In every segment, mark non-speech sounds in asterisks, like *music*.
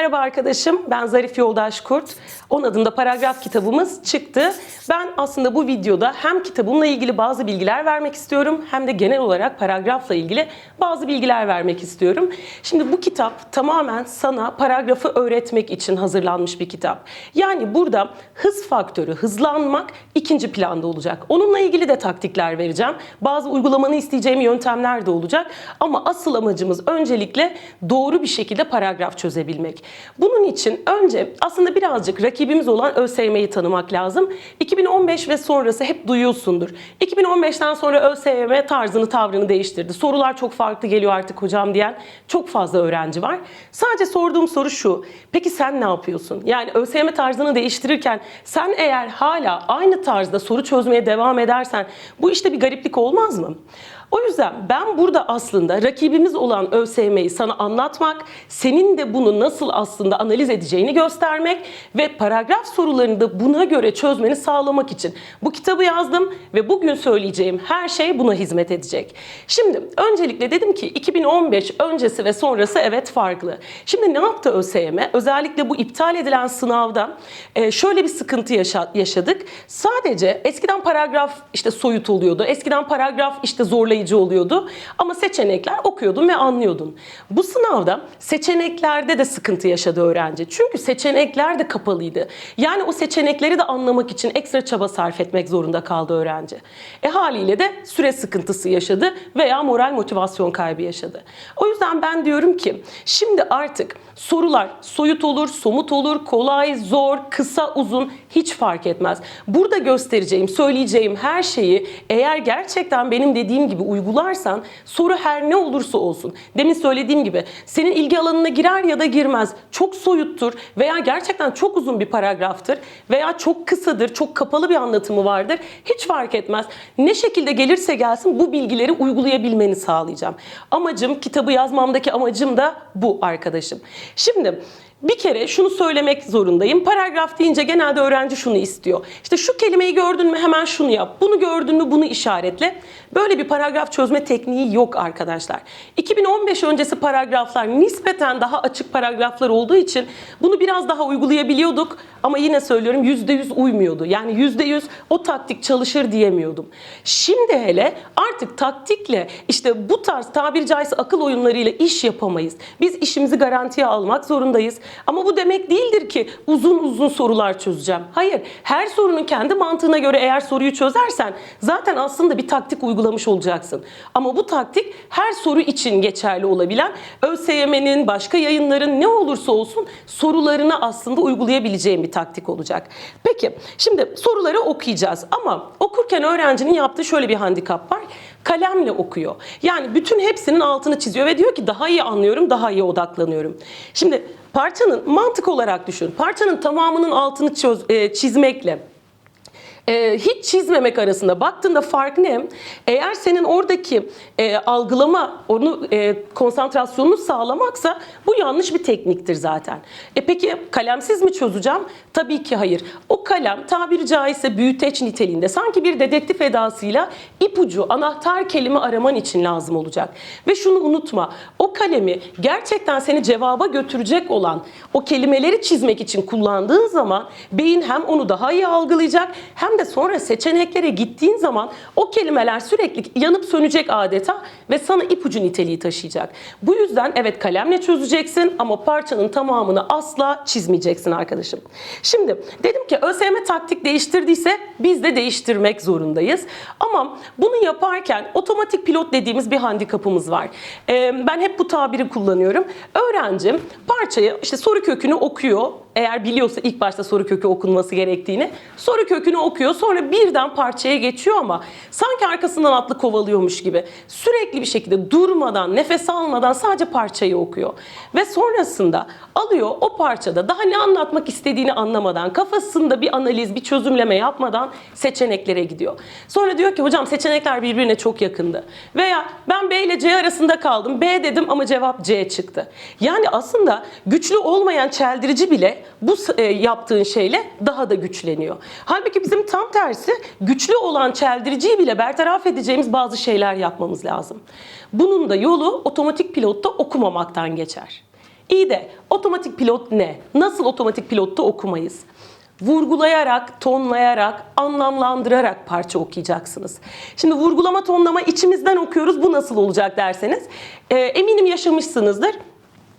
Merhaba arkadaşım, ben Zarif Yoldaş Kurt. 10 adında paragraf kitabımız çıktı. Ben aslında bu videoda hem kitabımla ilgili bazı bilgiler vermek istiyorum hem de genel olarak paragrafla ilgili bazı bilgiler vermek istiyorum. Şimdi bu kitap tamamen sana paragrafı öğretmek için hazırlanmış bir kitap. Yani burada hız faktörü, hızlanmak ikinci planda olacak. Onunla ilgili de taktikler vereceğim. Bazı uygulamanı isteyeceğim yöntemler de olacak. Ama asıl amacımız öncelikle doğru bir şekilde paragraf çözebilmek. Bunun için önce aslında birazcık rakibimiz olan ÖSYM'yi tanımak lazım. 2015 ve sonrası hep duyuyorsundur. 2015'ten sonra ÖSYM tarzını tavrını değiştirdi. Sorular çok farklı geliyor artık hocam diyen çok fazla öğrenci var. Sadece sorduğum soru şu. Peki sen ne yapıyorsun? Yani ÖSYM tarzını değiştirirken sen eğer hala aynı tarzda soru çözmeye devam edersen bu işte bir gariplik olmaz mı? O yüzden ben burada aslında rakibimiz olan ÖSYM'yi sana anlatmak, senin de bunu nasıl aslında analiz edeceğini göstermek ve paragraf sorularını da buna göre çözmeni sağlamak için bu kitabı yazdım ve bugün söyleyeceğim her şey buna hizmet edecek. Şimdi öncelikle dedim ki 2015 öncesi ve sonrası evet farklı. Şimdi ne yaptı ÖSYM? Özellikle bu iptal edilen sınavda e, şöyle bir sıkıntı yaşa- yaşadık. Sadece eskiden paragraf işte soyut oluyordu. Eskiden paragraf işte zorlayıcı oluyordu. Ama seçenekler okuyordun ve anlıyordun. Bu sınavda seçeneklerde de sıkıntı yaşadı öğrenci. Çünkü seçenekler de kapalıydı. Yani o seçenekleri de anlamak için ekstra çaba sarf etmek zorunda kaldı öğrenci. E haliyle de süre sıkıntısı yaşadı veya moral motivasyon kaybı yaşadı. O yüzden ben diyorum ki şimdi artık sorular soyut olur, somut olur, kolay, zor, kısa, uzun hiç fark etmez. Burada göstereceğim, söyleyeceğim her şeyi eğer gerçekten benim dediğim gibi uygularsan soru her ne olursa olsun. Demin söylediğim gibi senin ilgi alanına girer ya da girmez. Çok soyuttur veya gerçekten çok uzun bir paragraftır veya çok kısadır, çok kapalı bir anlatımı vardır. Hiç fark etmez. Ne şekilde gelirse gelsin bu bilgileri uygulayabilmeni sağlayacağım. Amacım, kitabı yazmamdaki amacım da bu arkadaşım. Şimdi bir kere şunu söylemek zorundayım. Paragraf deyince genelde öğrenci şunu istiyor. İşte şu kelimeyi gördün mü hemen şunu yap. Bunu gördün mü bunu işaretle. Böyle bir paragraf çözme tekniği yok arkadaşlar. 2015 öncesi paragraflar nispeten daha açık paragraflar olduğu için bunu biraz daha uygulayabiliyorduk. Ama yine söylüyorum %100 uymuyordu. Yani %100 o taktik çalışır diyemiyordum. Şimdi hele artık taktikle işte bu tarz tabiri caizse akıl oyunlarıyla iş yapamayız. Biz işimizi garantiye almak zorundayız. Ama bu demek değildir ki uzun uzun sorular çözeceğim. Hayır, her sorunun kendi mantığına göre eğer soruyu çözersen zaten aslında bir taktik uygulamış olacaksın. Ama bu taktik her soru için geçerli olabilen ÖSYM'nin, başka yayınların ne olursa olsun sorularını aslında uygulayabileceğim bir taktik olacak. Peki, şimdi soruları okuyacağız ama okurken öğrencinin yaptığı şöyle bir handikap var kalemle okuyor. Yani bütün hepsinin altını çiziyor ve diyor ki daha iyi anlıyorum, daha iyi odaklanıyorum. Şimdi parçanın mantık olarak düşün. Parçanın tamamının altını çöz, e, çizmekle e, hiç çizmemek arasında baktığında fark ne? Eğer senin oradaki e, algılama, onu e, konsantrasyonunu sağlamaksa bu yanlış bir tekniktir zaten. E peki kalemsiz mi çözeceğim? Tabii ki hayır. O kalem tabiri caizse büyüteç niteliğinde sanki bir dedektif edasıyla ipucu, anahtar kelime araman için lazım olacak. Ve şunu unutma. O kalemi gerçekten seni cevaba götürecek olan o kelimeleri çizmek için kullandığın zaman beyin hem onu daha iyi algılayacak hem de sonra seçeneklere gittiğin zaman o kelimeler sürekli yanıp sönecek adeta ve sana ipucu niteliği taşıyacak. Bu yüzden evet kalemle çözeceksin ama parçanın tamamını asla çizmeyeceksin arkadaşım. Şimdi dedim ki ÖSYM taktik değiştirdiyse biz de değiştirmek zorundayız. Ama bunu yaparken otomatik pilot dediğimiz bir handikapımız var. Ee, ben hep bu tabiri kullanıyorum. Öğrencim parçayı işte soru kökünü okuyor eğer biliyorsa ilk başta soru kökü okunması gerektiğini soru kökünü okuyor sonra birden parçaya geçiyor ama sanki arkasından atlı kovalıyormuş gibi sürekli bir şekilde durmadan nefes almadan sadece parçayı okuyor ve sonrasında alıyor o parçada daha ne anlatmak istediğini anlamadan kafasında bir analiz bir çözümleme yapmadan seçeneklere gidiyor. Sonra diyor ki hocam seçenekler birbirine çok yakındı veya ben B ile C arasında kaldım B dedim ama cevap C çıktı. Yani aslında güçlü olmayan çeldirici bile bu e, yaptığın şeyle daha da güçleniyor. Halbuki bizim tam tersi güçlü olan çeldiriciyi bile bertaraf edeceğimiz bazı şeyler yapmamız lazım. Bunun da yolu otomatik pilotta okumamaktan geçer. İyi de otomatik pilot ne? Nasıl otomatik pilotta okumayız? Vurgulayarak, tonlayarak, anlamlandırarak parça okuyacaksınız. Şimdi vurgulama, tonlama içimizden okuyoruz. Bu nasıl olacak derseniz e, eminim yaşamışsınızdır.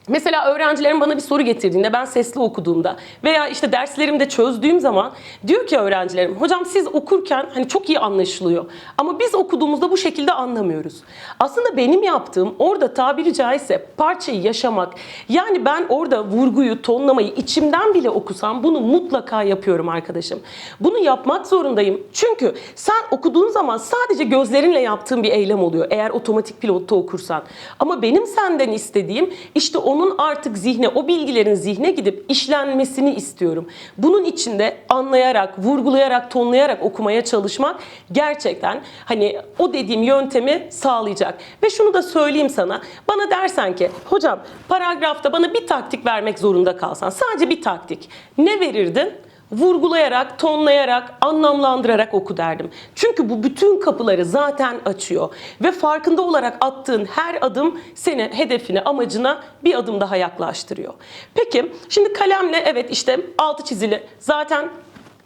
Mesela öğrencilerim bana bir soru getirdiğinde ben sesli okuduğumda veya işte derslerimde çözdüğüm zaman diyor ki öğrencilerim hocam siz okurken hani çok iyi anlaşılıyor ama biz okuduğumuzda bu şekilde anlamıyoruz. Aslında benim yaptığım orada tabiri caizse parçayı yaşamak yani ben orada vurguyu tonlamayı içimden bile okusam bunu mutlaka yapıyorum arkadaşım. Bunu yapmak zorundayım çünkü sen okuduğun zaman sadece gözlerinle yaptığın bir eylem oluyor eğer otomatik pilotta okursan. Ama benim senden istediğim işte onun artık zihne, o bilgilerin zihne gidip işlenmesini istiyorum. Bunun içinde anlayarak, vurgulayarak, tonlayarak okumaya çalışmak gerçekten hani o dediğim yöntemi sağlayacak. Ve şunu da söyleyeyim sana. Bana dersen ki hocam paragrafta bana bir taktik vermek zorunda kalsan sadece bir taktik. Ne verirdin? Vurgulayarak, tonlayarak, anlamlandırarak oku derdim. Çünkü bu bütün kapıları zaten açıyor ve farkında olarak attığın her adım seni hedefine, amacına bir adım daha yaklaştırıyor. Peki şimdi kalemle evet işte altı çizili zaten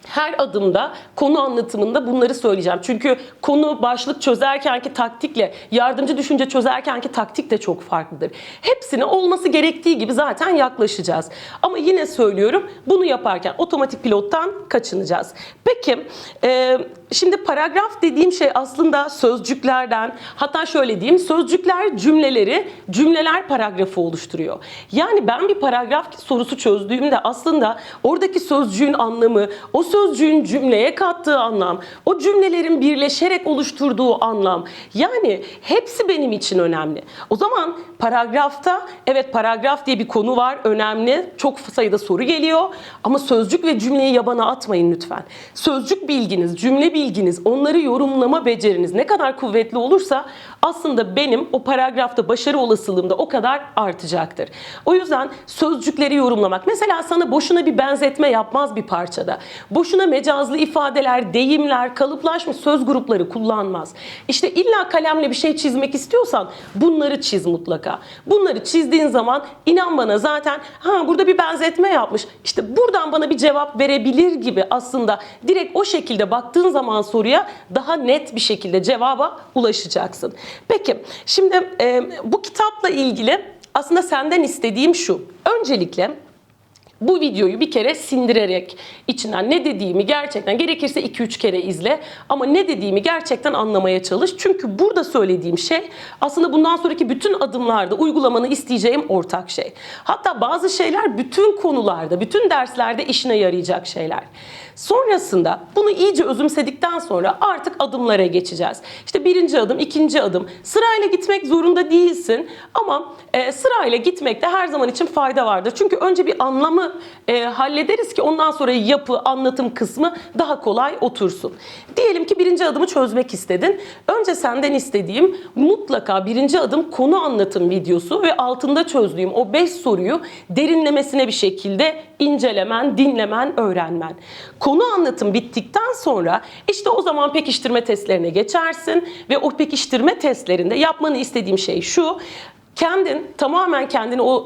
her adımda konu anlatımında bunları söyleyeceğim. Çünkü konu başlık çözerkenki taktikle yardımcı düşünce çözerkenki taktik de çok farklıdır. Hepsine olması gerektiği gibi zaten yaklaşacağız. Ama yine söylüyorum bunu yaparken otomatik pilottan kaçınacağız. Peki e, şimdi paragraf dediğim şey aslında sözcüklerden hatta şöyle diyeyim sözcükler cümleleri cümleler paragrafı oluşturuyor. Yani ben bir paragraf sorusu çözdüğümde aslında oradaki sözcüğün anlamı, o sözcüğün cümleye kattığı anlam, o cümlelerin birleşerek oluşturduğu anlam. Yani hepsi benim için önemli. O zaman paragrafta evet paragraf diye bir konu var önemli. Çok sayıda soru geliyor ama sözcük ve cümleyi yabana atmayın lütfen. Sözcük bilginiz, cümle bilginiz, onları yorumlama beceriniz ne kadar kuvvetli olursa aslında benim o paragrafta başarı olasılığım da o kadar artacaktır. O yüzden sözcükleri yorumlamak. Mesela sana boşuna bir benzetme yapmaz bir parçada. Boşuna mecazlı ifadeler, deyimler, kalıplaşmış söz grupları kullanmaz. İşte illa kalemle bir şey çizmek istiyorsan bunları çiz mutlaka. Bunları çizdiğin zaman inan bana zaten ha burada bir benzetme yapmış. İşte buradan bana bir cevap verebilir gibi aslında direkt o şekilde baktığın zaman soruya daha net bir şekilde cevaba ulaşacaksın. Peki şimdi e, bu kitapla ilgili aslında senden istediğim şu. Öncelikle bu videoyu bir kere sindirerek içinden ne dediğimi gerçekten gerekirse 2-3 kere izle ama ne dediğimi gerçekten anlamaya çalış. Çünkü burada söylediğim şey aslında bundan sonraki bütün adımlarda uygulamanı isteyeceğim ortak şey. Hatta bazı şeyler bütün konularda, bütün derslerde işine yarayacak şeyler. Sonrasında bunu iyice özümsedikten sonra artık adımlara geçeceğiz. İşte birinci adım, ikinci adım. Sırayla gitmek zorunda değilsin ama e, sırayla gitmekte her zaman için fayda vardır. Çünkü önce bir anlamı e, hallederiz ki ondan sonra yapı, anlatım kısmı daha kolay otursun. Diyelim ki birinci adımı çözmek istedin. Önce senden istediğim mutlaka birinci adım konu anlatım videosu ve altında çözdüğüm o 5 soruyu derinlemesine bir şekilde incelemen, dinlemen, öğrenmen. Konu anlatım bittikten sonra işte o zaman pekiştirme testlerine geçersin ve o pekiştirme testlerinde yapmanı istediğim şey şu. Kendin tamamen kendini o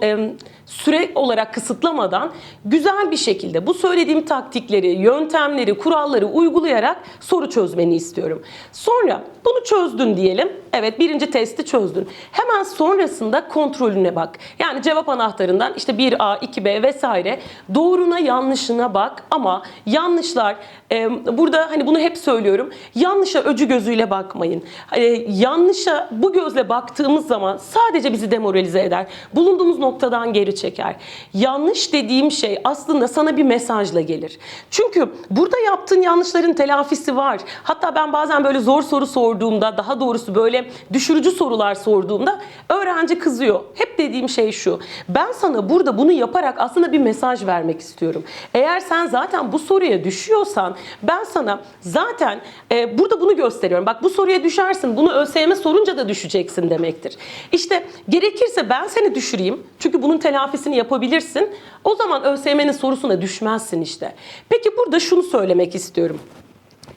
süre olarak kısıtlamadan güzel bir şekilde bu söylediğim taktikleri, yöntemleri, kuralları uygulayarak soru çözmeni istiyorum. Sonra bunu çözdün diyelim. Evet birinci testi çözdün. Hemen sonrasında kontrolüne bak. Yani cevap anahtarından işte 1A, 2B vesaire doğruna yanlışına bak ama yanlışlar e, burada hani bunu hep söylüyorum. Yanlışa öcü gözüyle bakmayın. E, yanlışa bu gözle baktığımız zaman sadece bizi demoralize eder. Bulunduğumuz noktadan geri çeker. Yanlış dediğim şey aslında sana bir mesajla gelir. Çünkü burada yaptığın yanlışların telafisi var. Hatta ben bazen böyle zor soru sorduğumda, daha doğrusu böyle düşürücü sorular sorduğumda öğrenci kızıyor. Hep dediğim şey şu. Ben sana burada bunu yaparak aslında bir mesaj vermek istiyorum. Eğer sen zaten bu soruya düşüyorsan ben sana zaten e, burada bunu gösteriyorum. Bak bu soruya düşersin. Bunu ÖSYM sorunca da düşeceksin demektir. İşte gerekirse ben seni düşüreyim. Çünkü bunun telafisini yapabilirsin. O zaman ÖSYM'nin sorusuna düşmezsin işte. Peki burada şunu söylemek istiyorum.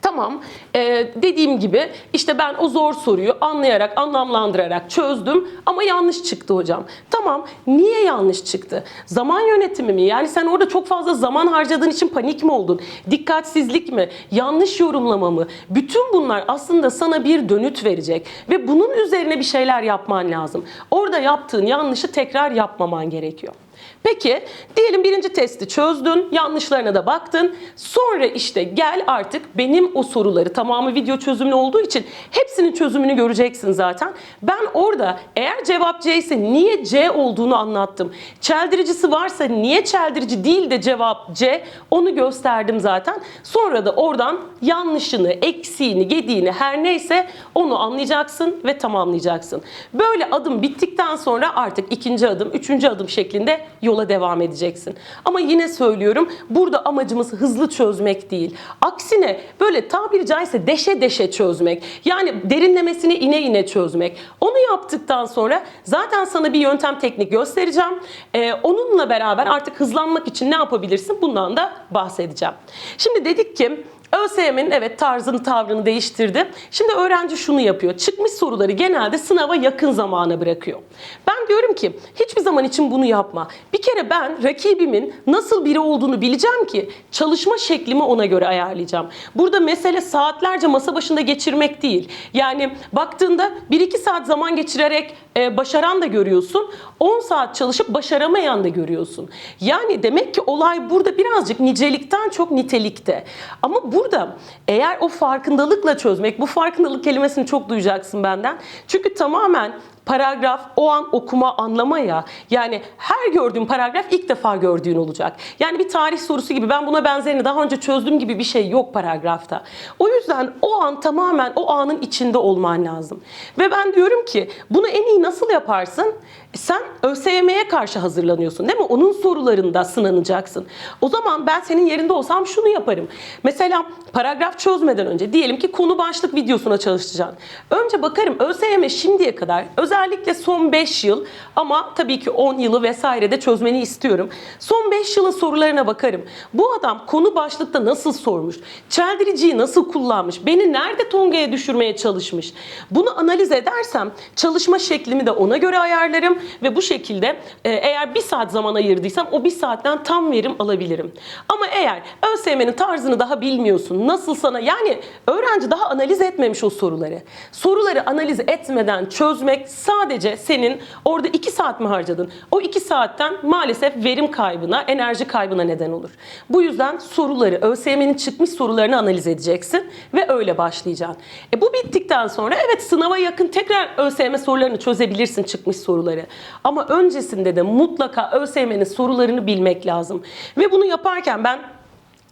Tamam, ee, dediğim gibi işte ben o zor soruyu anlayarak, anlamlandırarak çözdüm ama yanlış çıktı hocam. Tamam, niye yanlış çıktı? Zaman yönetimi mi? Yani sen orada çok fazla zaman harcadığın için panik mi oldun? Dikkatsizlik mi? Yanlış yorumlama mı? Bütün bunlar aslında sana bir dönüt verecek ve bunun üzerine bir şeyler yapman lazım. Orada yaptığın yanlışı tekrar yapmaman gerekiyor. Peki diyelim birinci testi çözdün, yanlışlarına da baktın. Sonra işte gel artık benim o soruları tamamı video çözümlü olduğu için hepsinin çözümünü göreceksin zaten. Ben orada eğer cevap C ise niye C olduğunu anlattım. Çeldiricisi varsa niye çeldirici değil de cevap C onu gösterdim zaten. Sonra da oradan yanlışını, eksiğini, gediğini her neyse onu anlayacaksın ve tamamlayacaksın. Böyle adım bittikten sonra artık ikinci adım, üçüncü adım şeklinde yola devam edeceksin. Ama yine söylüyorum burada amacımız hızlı çözmek değil. Aksine böyle tabiri caizse deşe deşe çözmek. Yani derinlemesine ine ine çözmek. Onu yaptıktan sonra zaten sana bir yöntem teknik göstereceğim. Ee, onunla beraber artık hızlanmak için ne yapabilirsin bundan da bahsedeceğim. Şimdi dedik ki ÖSYM'nin evet tarzını tavrını değiştirdi. Şimdi öğrenci şunu yapıyor. Çıkmış soruları genelde sınava yakın zamana bırakıyor. Ben diyorum ki hiçbir zaman için bunu yapma. Bir kere ben rakibimin nasıl biri olduğunu bileceğim ki çalışma şeklimi ona göre ayarlayacağım. Burada mesele saatlerce masa başında geçirmek değil. Yani baktığında 1-2 saat zaman geçirerek e, başaran da görüyorsun. 10 saat çalışıp başaramayan da görüyorsun. Yani demek ki olay burada birazcık nicelikten çok nitelikte. Ama burada eğer o farkındalıkla çözmek, bu farkındalık kelimesini çok duyacaksın benden. Çünkü tamamen paragraf o an okuma anlama ya. Yani her gördüğün paragraf ilk defa gördüğün olacak. Yani bir tarih sorusu gibi ben buna benzerini daha önce çözdüm gibi bir şey yok paragrafta. O yüzden o an tamamen o anın içinde olman lazım. Ve ben diyorum ki bunu en iyi nasıl yaparsın? Sen ÖSYM'ye karşı hazırlanıyorsun değil mi? Onun sorularında sınanacaksın. O zaman ben senin yerinde olsam şunu yaparım. Mesela paragraf çözmeden önce diyelim ki konu başlık videosuna çalışacaksın. Önce bakarım ÖSYM şimdiye kadar özellikle son 5 yıl ama tabii ki 10 yılı vesaire de çözmeni istiyorum. Son 5 yılın sorularına bakarım. Bu adam konu başlıkta nasıl sormuş? Çeldiriciyi nasıl kullanmış? Beni nerede tongaya düşürmeye çalışmış? Bunu analiz edersem çalışma şeklimi de ona göre ayarlarım ve bu şekilde e, eğer bir saat zaman ayırdıysam o bir saatten tam verim alabilirim. Ama eğer ÖSYM'nin tarzını daha bilmiyorsun, nasıl sana yani öğrenci daha analiz etmemiş o soruları. Soruları analiz etmeden çözmek sadece senin orada iki saat mi harcadın? O iki saatten maalesef verim kaybına, enerji kaybına neden olur. Bu yüzden soruları, ÖSYM'nin çıkmış sorularını analiz edeceksin ve öyle başlayacaksın. E bu bittikten sonra evet sınava yakın tekrar ÖSYM sorularını çözebilirsin çıkmış soruları. Ama öncesinde de mutlaka ÖSYM'nin sorularını bilmek lazım. Ve bunu yaparken ben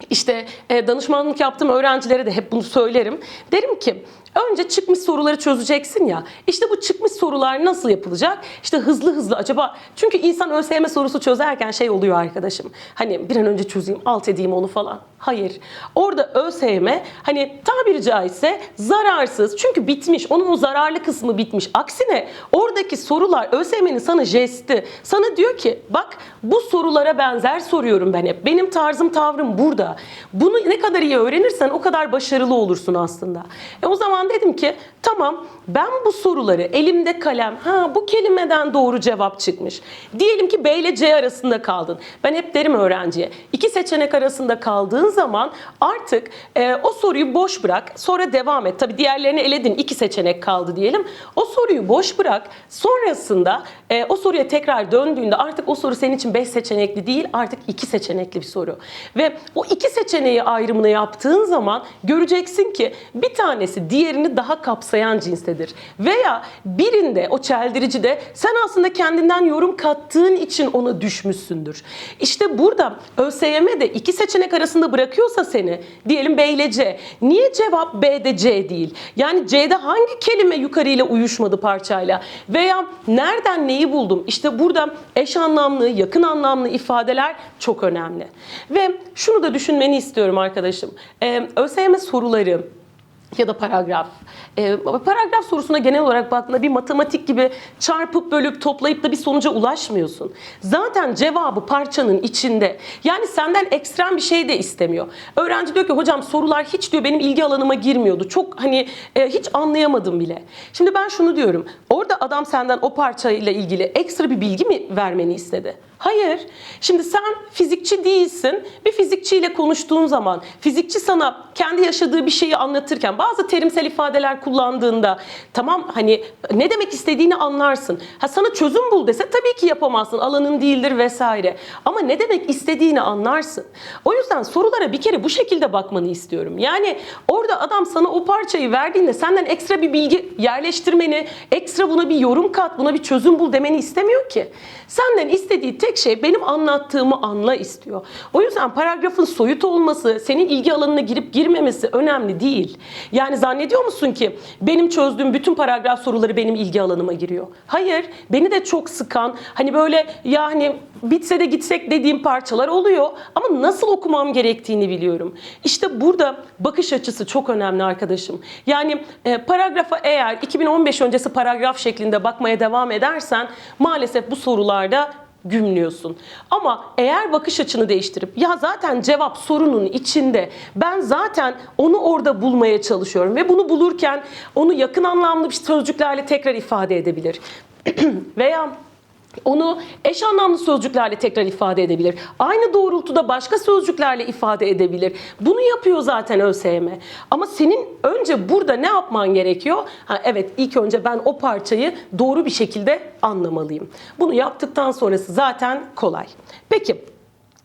işte e, danışmanlık yaptığım öğrencilere de hep bunu söylerim. Derim ki önce çıkmış soruları çözeceksin ya. İşte bu çıkmış sorular nasıl yapılacak? İşte hızlı hızlı acaba çünkü insan ÖSYM sorusu çözerken şey oluyor arkadaşım. Hani bir an önce çözeyim, alt edeyim onu falan. Hayır. Orada ÖSYM hani tabiri caizse zararsız. Çünkü bitmiş. Onun o zararlı kısmı bitmiş. Aksine oradaki sorular ÖSYM'nin sana jesti. Sana diyor ki bak bu sorulara benzer soruyorum ben hep. Benim tarzım tavrım burada. Bunu ne kadar iyi öğrenirsen o kadar başarılı olursun aslında. E o zaman dedim ki tamam ben bu soruları elimde kalem ha bu kelimeden doğru cevap çıkmış. Diyelim ki B ile C arasında kaldın. Ben hep derim öğrenciye iki seçenek arasında kaldığın zaman artık e, o soruyu boş bırak sonra devam et. Tabi diğerlerini eledin iki seçenek kaldı diyelim. O soruyu boş bırak sonrasında e, o soruya tekrar döndüğünde artık o soru senin için beş seçenekli değil artık iki seçenekli bir soru. Ve o iki seçeneği ayrımını yaptığın zaman göreceksin ki bir tanesi diğerini daha kapsayan cinstedir. Veya birinde o çeldiricide sen aslında kendinden yorum kattığın için ona düşmüşsündür. İşte burada ÖSYM de iki seçenek arasında bırakıyorsa seni diyelim B ile C. Niye cevap B'de C değil? Yani C'de hangi kelime yukarıyla uyuşmadı parçayla? Veya nereden neyi buldum? İşte burada eş anlamlı, yakın anlamlı ifadeler çok önemli. Ve şunu da düşünmeni istiyorum arkadaşım. Ee, ÖSYM soruları ya da paragraf. Ee, paragraf sorusuna genel olarak baktığında bir matematik gibi çarpıp bölüp toplayıp da bir sonuca ulaşmıyorsun. Zaten cevabı parçanın içinde. Yani senden ekstrem bir şey de istemiyor. Öğrenci diyor ki hocam sorular hiç diyor benim ilgi alanıma girmiyordu. Çok hani e, hiç anlayamadım bile. Şimdi ben şunu diyorum. Orada adam senden o parçayla ilgili ekstra bir bilgi mi vermeni istedi? Hayır. Şimdi sen fizikçi değilsin. Bir fizikçiyle konuştuğun zaman fizikçi sana kendi yaşadığı bir şeyi anlatırken bazı terimsel ifadeler kullandığında tamam hani ne demek istediğini anlarsın. Ha sana çözüm bul dese tabii ki yapamazsın. Alanın değildir vesaire. Ama ne demek istediğini anlarsın. O yüzden sorulara bir kere bu şekilde bakmanı istiyorum. Yani orada adam sana o parçayı verdiğinde senden ekstra bir bilgi yerleştirmeni, ekstra buna bir yorum kat, buna bir çözüm bul demeni istemiyor ki. Senden istediği tek şey benim anlattığımı anla istiyor. O yüzden paragrafın soyut olması, senin ilgi alanına girip girmemesi önemli değil. Yani zannediyor musun ki benim çözdüğüm bütün paragraf soruları benim ilgi alanıma giriyor? Hayır. Beni de çok sıkan, hani böyle yani bitse de gitsek dediğim parçalar oluyor ama nasıl okumam gerektiğini biliyorum. İşte burada bakış açısı çok önemli arkadaşım. Yani e, paragrafa eğer 2015 öncesi paragraf şeklinde bakmaya devam edersen maalesef bu sorularda gümlüyorsun. Ama eğer bakış açını değiştirip ya zaten cevap sorunun içinde ben zaten onu orada bulmaya çalışıyorum ve bunu bulurken onu yakın anlamlı bir sözcüklerle tekrar ifade edebilir. *clears throat* Veya onu eş anlamlı sözcüklerle tekrar ifade edebilir. Aynı doğrultuda başka sözcüklerle ifade edebilir. Bunu yapıyor zaten ÖSYM. Ama senin önce burada ne yapman gerekiyor? Ha, evet ilk önce ben o parçayı doğru bir şekilde anlamalıyım. Bunu yaptıktan sonrası zaten kolay. Peki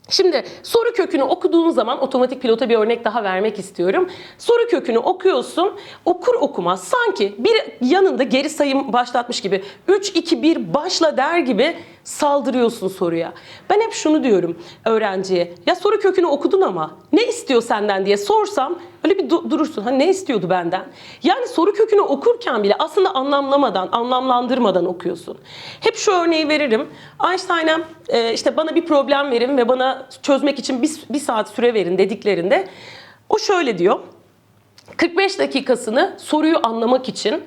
Şimdi soru kökünü okuduğun zaman otomatik pilota bir örnek daha vermek istiyorum. Soru kökünü okuyorsun, okur okumaz sanki bir yanında geri sayım başlatmış gibi 3 2 1 başla der gibi saldırıyorsun soruya. Ben hep şunu diyorum öğrenciye. Ya soru kökünü okudun ama ne istiyor senden diye sorsam öyle bir du- durursun. Ha ne istiyordu benden? Yani soru kökünü okurken bile aslında anlamlamadan, anlamlandırmadan okuyorsun. Hep şu örneği veririm. Einstein'a e, işte bana bir problem verin ve bana çözmek için bir, bir saat süre verin dediklerinde o şöyle diyor. 45 dakikasını soruyu anlamak için,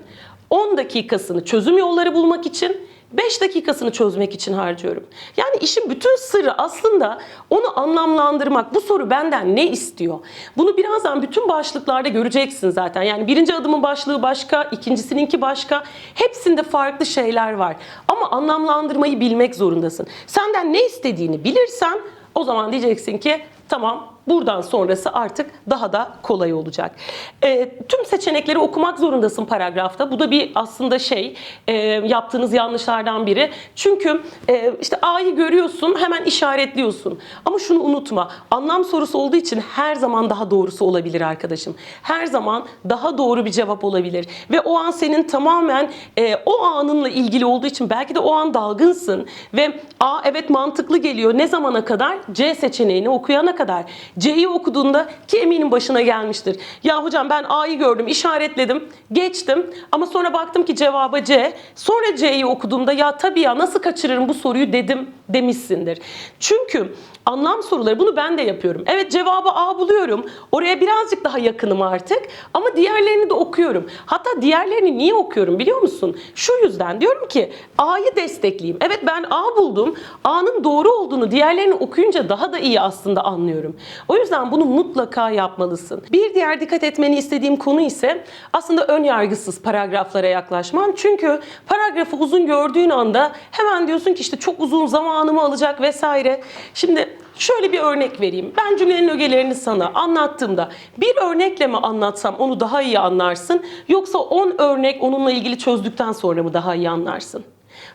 10 dakikasını çözüm yolları bulmak için, 5 dakikasını çözmek için harcıyorum. Yani işin bütün sırrı aslında onu anlamlandırmak. Bu soru benden ne istiyor? Bunu birazdan bütün başlıklarda göreceksin zaten. Yani birinci adımın başlığı başka, ikincisininki başka. Hepsinde farklı şeyler var. Ama anlamlandırmayı bilmek zorundasın. Senden ne istediğini bilirsen o zaman diyeceksin ki tamam Buradan sonrası artık daha da kolay olacak. E, tüm seçenekleri okumak zorundasın paragrafta. Bu da bir aslında şey e, yaptığınız yanlışlardan biri. Çünkü e, işte A'yı görüyorsun hemen işaretliyorsun. Ama şunu unutma. Anlam sorusu olduğu için her zaman daha doğrusu olabilir arkadaşım. Her zaman daha doğru bir cevap olabilir. Ve o an senin tamamen e, o anınla ilgili olduğu için belki de o an dalgınsın. Ve A evet mantıklı geliyor. Ne zamana kadar? C seçeneğini okuyana kadar. C'yi okuduğunda ki eminim başına gelmiştir. Ya hocam ben A'yı gördüm, işaretledim, geçtim ama sonra baktım ki cevaba C. Sonra C'yi okuduğumda ya tabii ya nasıl kaçırırım bu soruyu dedim demişsindir. Çünkü anlam soruları bunu ben de yapıyorum. Evet cevabı A buluyorum. Oraya birazcık daha yakınım artık ama diğerlerini de okuyorum. Hatta diğerlerini niye okuyorum biliyor musun? Şu yüzden diyorum ki A'yı destekleyeyim. Evet ben A buldum. A'nın doğru olduğunu diğerlerini okuyunca daha da iyi aslında anlıyorum. O yüzden bunu mutlaka yapmalısın. Bir diğer dikkat etmeni istediğim konu ise aslında ön yargısız paragraflara yaklaşman. Çünkü paragrafı uzun gördüğün anda hemen diyorsun ki işte çok uzun zamanımı alacak vesaire. Şimdi Şöyle bir örnek vereyim. Ben cümlenin ögelerini sana anlattığımda bir örnekle mi anlatsam onu daha iyi anlarsın yoksa 10 örnek onunla ilgili çözdükten sonra mı daha iyi anlarsın?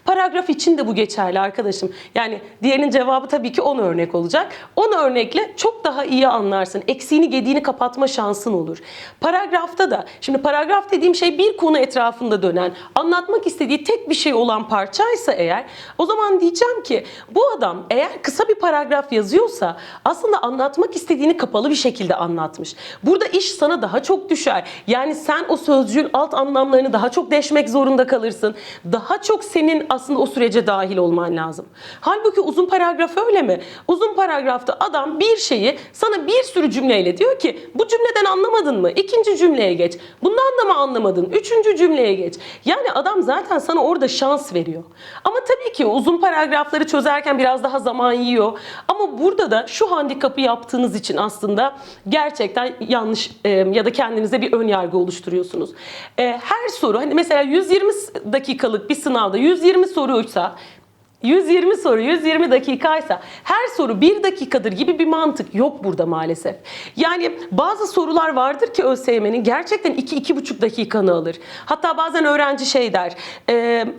Paragraf için de bu geçerli arkadaşım. Yani diğerinin cevabı tabii ki 10 örnek olacak. 10 örnekle çok daha iyi anlarsın. Eksiğini gediğini kapatma şansın olur. Paragrafta da, şimdi paragraf dediğim şey bir konu etrafında dönen, anlatmak istediği tek bir şey olan parçaysa eğer o zaman diyeceğim ki bu adam eğer kısa bir paragraf yazıyorsa aslında anlatmak istediğini kapalı bir şekilde anlatmış. Burada iş sana daha çok düşer. Yani sen o sözcüğün alt anlamlarını daha çok deşmek zorunda kalırsın. Daha çok senin aslında o sürece dahil olman lazım. Halbuki uzun paragraf öyle mi? Uzun paragrafta adam bir şeyi sana bir sürü cümleyle diyor ki bu cümleden anlamadın mı? İkinci cümleye geç. Bundan da mı anlamadın? Üçüncü cümleye geç. Yani adam zaten sana orada şans veriyor. Ama tabii ki uzun paragrafları çözerken biraz daha zaman yiyor. Ama burada da şu handikapı yaptığınız için aslında gerçekten yanlış e, ya da kendinize bir ön yargı oluşturuyorsunuz. E, her soru hani mesela 120 dakikalık bir sınavda 120 soruysa 120 soru 120 dakikaysa her soru 1 dakikadır gibi bir mantık yok burada maalesef. Yani bazı sorular vardır ki ÖSYM'nin gerçekten 2-2,5 dakikanı alır. Hatta bazen öğrenci şey der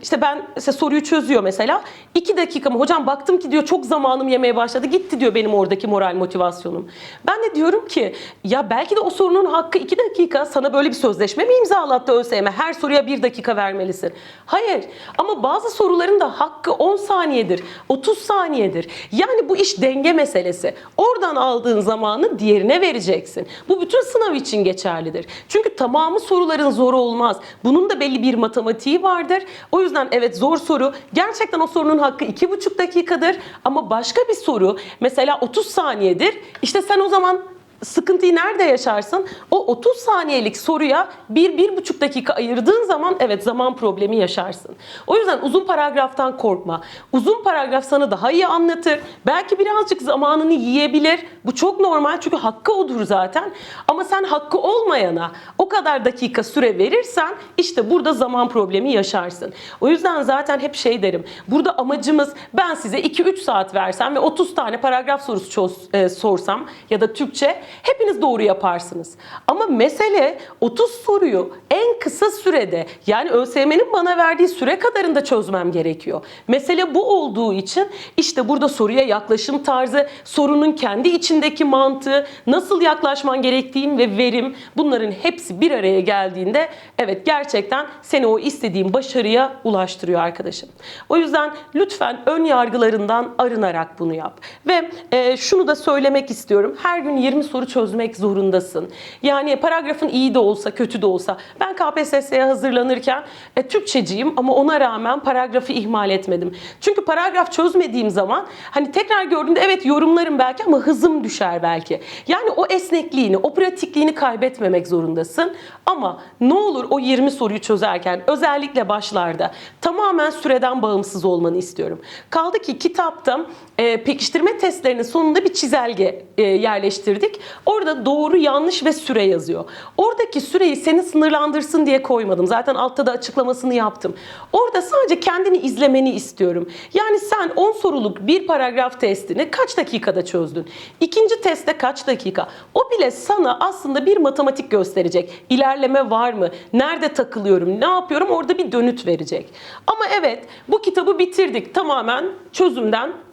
işte ben işte soruyu çözüyor mesela 2 dakika mı hocam baktım ki diyor çok zamanım yemeye başladı gitti diyor benim oradaki moral motivasyonum. Ben de diyorum ki ya belki de o sorunun hakkı 2 dakika sana böyle bir sözleşme mi imzalattı ÖSYM her soruya 1 dakika vermelisin. Hayır ama bazı soruların da hakkı 10 saniyedir, 30 saniyedir. Yani bu iş denge meselesi. Oradan aldığın zamanı diğerine vereceksin. Bu bütün sınav için geçerlidir. Çünkü tamamı soruların zor olmaz. Bunun da belli bir matematiği vardır. O yüzden evet zor soru. Gerçekten o sorunun hakkı 2,5 dakikadır. Ama başka bir soru mesela 30 saniyedir. İşte sen o zaman sıkıntıyı nerede yaşarsın? O 30 saniyelik soruya 1-1,5 dakika ayırdığın zaman evet zaman problemi yaşarsın. O yüzden uzun paragraftan korkma. Uzun paragraf sana daha iyi anlatır. Belki birazcık zamanını yiyebilir. Bu çok normal çünkü hakkı odur zaten. Ama sen hakkı olmayana o kadar dakika süre verirsen işte burada zaman problemi yaşarsın. O yüzden zaten hep şey derim. Burada amacımız ben size 2-3 saat versem ve 30 tane paragraf sorusu çöz- e, sorsam ya da Türkçe hepiniz doğru yaparsınız. Ama mesele 30 soruyu en kısa sürede yani ÖSYM'nin bana verdiği süre kadarında çözmem gerekiyor. Mesele bu olduğu için işte burada soruya yaklaşım tarzı, sorunun kendi içindeki mantığı, nasıl yaklaşman gerektiğin ve verim bunların hepsi bir araya geldiğinde evet gerçekten seni o istediğin başarıya ulaştırıyor arkadaşım. O yüzden lütfen ön yargılarından arınarak bunu yap. Ve e, şunu da söylemek istiyorum. Her gün 20 soru çözmek zorundasın. Yani paragrafın iyi de olsa kötü de olsa. Ben KPSS'ye hazırlanırken e, Türkçeciyim ama ona rağmen paragrafı ihmal etmedim. Çünkü paragraf çözmediğim zaman hani tekrar gördüğümde evet yorumlarım belki ama hızım düşer belki. Yani o esnekliğini, o pratikliğini kaybetmemek zorundasın. Ama ne olur o 20 soruyu çözerken özellikle başlarda tamamen süreden bağımsız olmanı istiyorum. Kaldı ki kitapta e, pekiştirme testlerinin sonunda bir çizelge e, yerleştirdik. Orada doğru, yanlış ve süre yazıyor. Oradaki süreyi seni sınırlandırsın diye koymadım. Zaten altta da açıklamasını yaptım. Orada sadece kendini izlemeni istiyorum. Yani sen 10 soruluk bir paragraf testini kaç dakikada çözdün? İkinci testte kaç dakika? O bile sana aslında bir matematik gösterecek. İlerleme var mı? Nerede takılıyorum? Ne yapıyorum? Orada bir dönüt verecek. Ama evet bu kitabı bitirdik. Tamamen çözümden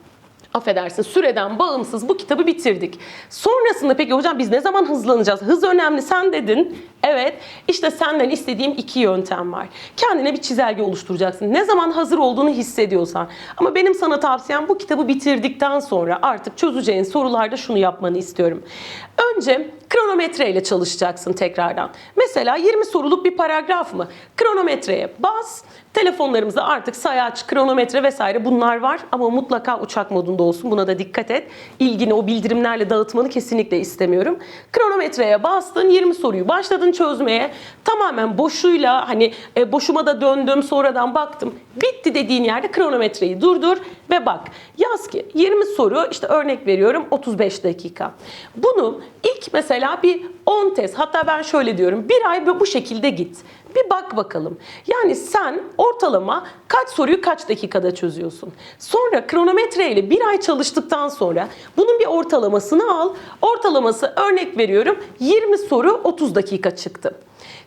affedersin süreden bağımsız bu kitabı bitirdik. Sonrasında peki hocam biz ne zaman hızlanacağız? Hız önemli sen dedin. Evet işte senden istediğim iki yöntem var. Kendine bir çizelge oluşturacaksın. Ne zaman hazır olduğunu hissediyorsan. Ama benim sana tavsiyem bu kitabı bitirdikten sonra artık çözeceğin sorularda şunu yapmanı istiyorum. Önce kronometre ile çalışacaksın tekrardan. Mesela 20 soruluk bir paragraf mı? Kronometreye bas. Telefonlarımızda artık sayaç, kronometre vesaire bunlar var ama mutlaka uçak modunda olsun. Buna da dikkat et. İlgini o bildirimlerle dağıtmanı kesinlikle istemiyorum. Kronometreye bastın, 20 soruyu başladın çözmeye. Tamamen boşuyla hani e, boşuma da döndüm, sonradan baktım. Bitti dediğin yerde kronometreyi durdur ve bak. Yaz ki 20 soru işte örnek veriyorum 35 dakika. Bunu ilk mesela bir 10 test hatta ben şöyle diyorum bir ay bu şekilde git. Bir bak bakalım. Yani sen ortalama kaç soruyu kaç dakikada çözüyorsun? Sonra kronometre ile bir ay çalıştıktan sonra bunun bir ortalamasını al. Ortalaması örnek veriyorum 20 soru 30 dakika çıktı.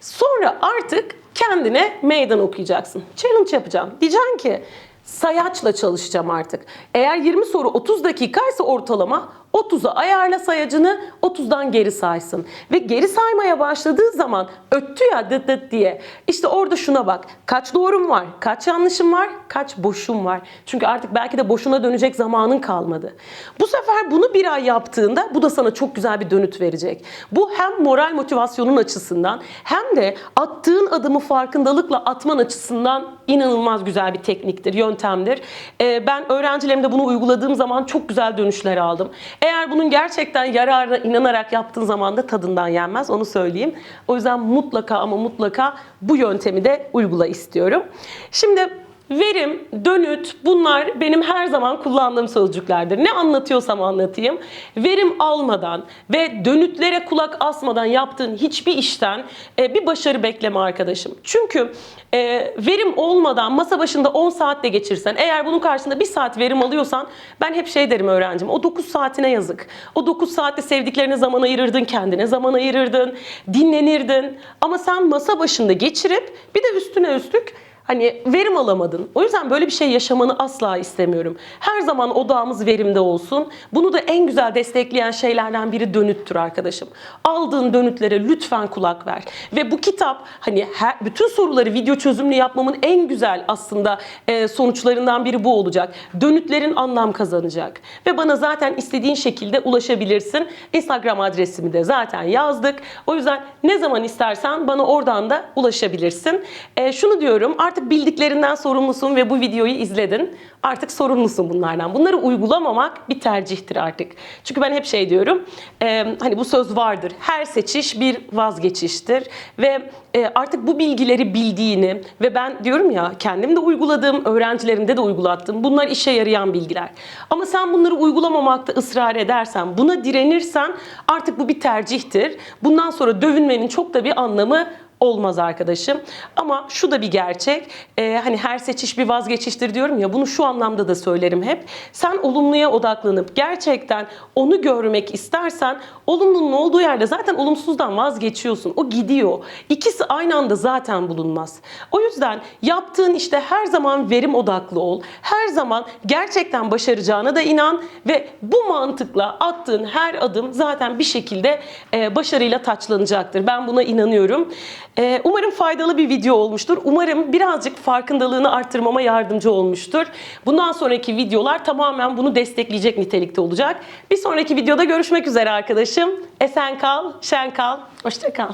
Sonra artık kendine meydan okuyacaksın. Challenge yapacağım. Diyeceksin ki sayaçla çalışacağım artık. Eğer 20 soru 30 dakikaysa ortalama 30'a ayarla sayacını 30'dan geri saysın. Ve geri saymaya başladığı zaman öttü ya dıt dıt diye. İşte orada şuna bak. Kaç doğrum var? Kaç yanlışım var? Kaç boşum var? Çünkü artık belki de boşuna dönecek zamanın kalmadı. Bu sefer bunu bir ay yaptığında bu da sana çok güzel bir dönüt verecek. Bu hem moral motivasyonun açısından hem de attığın adımı farkındalıkla atman açısından inanılmaz güzel bir tekniktir, yöntemdir. Ee, ben öğrencilerimde bunu uyguladığım zaman çok güzel dönüşler aldım. Eğer bunun gerçekten yararına inanarak yaptığın zaman da tadından yenmez onu söyleyeyim. O yüzden mutlaka ama mutlaka bu yöntemi de uygula istiyorum. Şimdi Verim, dönüt bunlar benim her zaman kullandığım sözcüklerdir. Ne anlatıyorsam anlatayım. Verim almadan ve dönütlere kulak asmadan yaptığın hiçbir işten e, bir başarı bekleme arkadaşım. Çünkü e, verim olmadan masa başında 10 saatte geçirsen eğer bunun karşısında 1 saat verim alıyorsan ben hep şey derim öğrencim o 9 saatine yazık. O 9 saatte sevdiklerine zaman ayırırdın, kendine zaman ayırırdın, dinlenirdin. Ama sen masa başında geçirip bir de üstüne üstlük Hani verim alamadın. O yüzden böyle bir şey yaşamanı asla istemiyorum. Her zaman odağımız verimde olsun. Bunu da en güzel destekleyen şeylerden biri dönüttür arkadaşım. Aldığın dönütlere lütfen kulak ver. Ve bu kitap hani her, bütün soruları video çözümlü yapmamın en güzel aslında e, sonuçlarından biri bu olacak. Dönütlerin anlam kazanacak. Ve bana zaten istediğin şekilde ulaşabilirsin. Instagram adresimi de zaten yazdık. O yüzden ne zaman istersen bana oradan da ulaşabilirsin. E, şunu diyorum artık bildiklerinden sorumlusun ve bu videoyu izledin. Artık sorumlusun bunlardan. Bunları uygulamamak bir tercihtir artık. Çünkü ben hep şey diyorum. e, hani bu söz vardır. Her seçiş bir vazgeçiştir. Ve e, artık bu bilgileri bildiğini ve ben diyorum ya kendim de uyguladığım, öğrencilerimde de uygulattım. Bunlar işe yarayan bilgiler. Ama sen bunları uygulamamakta ısrar edersen, buna direnirsen artık bu bir tercihtir. Bundan sonra dövünmenin çok da bir anlamı olmaz arkadaşım. Ama şu da bir gerçek. Ee, hani her seçiş bir vazgeçiştir diyorum ya. Bunu şu anlamda da söylerim hep. Sen olumluya odaklanıp gerçekten onu görmek istersen olumlunun olduğu yerde zaten olumsuzdan vazgeçiyorsun. O gidiyor. İkisi aynı anda zaten bulunmaz. O yüzden yaptığın işte her zaman verim odaklı ol. Her zaman gerçekten başaracağına da inan ve bu mantıkla attığın her adım zaten bir şekilde e, başarıyla taçlanacaktır. Ben buna inanıyorum. Ee, umarım faydalı bir video olmuştur. Umarım birazcık farkındalığını arttırmama yardımcı olmuştur. Bundan sonraki videolar tamamen bunu destekleyecek nitelikte olacak. Bir sonraki videoda görüşmek üzere arkadaşım. Esen kal, şen kal, hoşça kal.